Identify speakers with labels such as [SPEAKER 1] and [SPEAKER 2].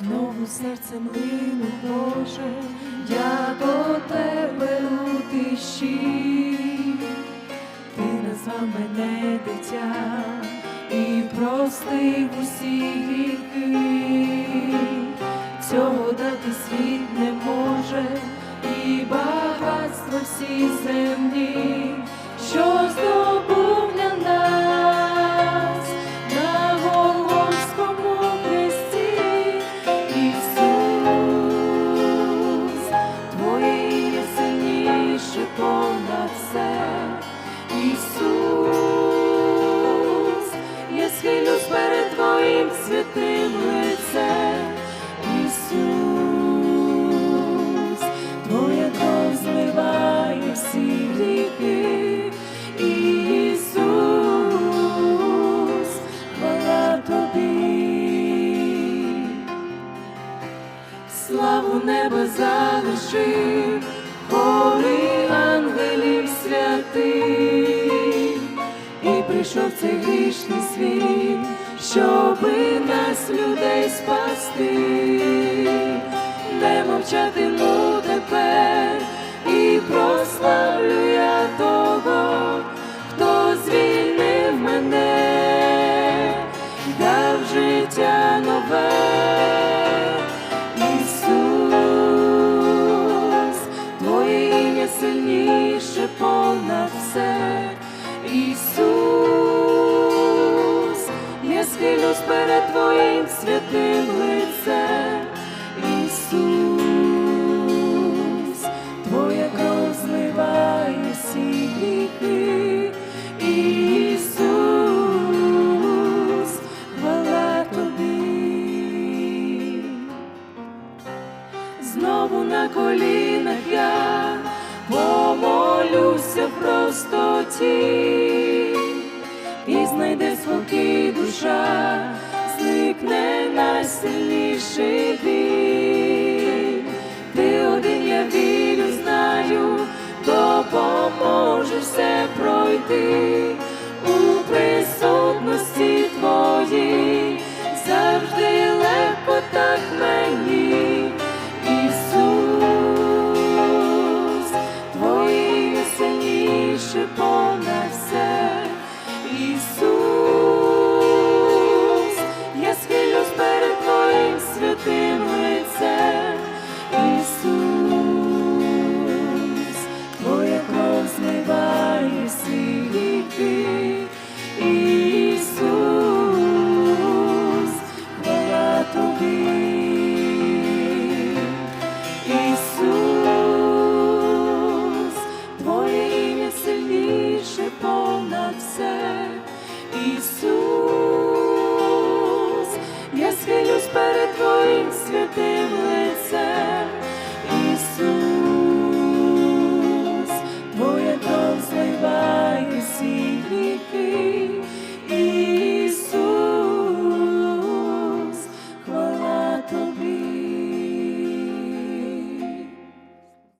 [SPEAKER 1] Знову серцем лину, Боже, я до тебе у тиші, ти назвав мене дитя і простив усі гріхи, цього дати світ не може, і багатство всі земні, що здобув Славу неба залиши, гори ангелів святих, і прийшов цей грішний світ, щоби нас, людей, спасти, не мовчатиму святим лицем. Ісус, Твоя кров зливає всі гріхи. Ісус, хвала Тобі знову на колінах я помолюся в простоті, і знайде спокій душа, зникне найсильніший біль. Ти один я вірю, знаю, допоможеш все пройти. to be.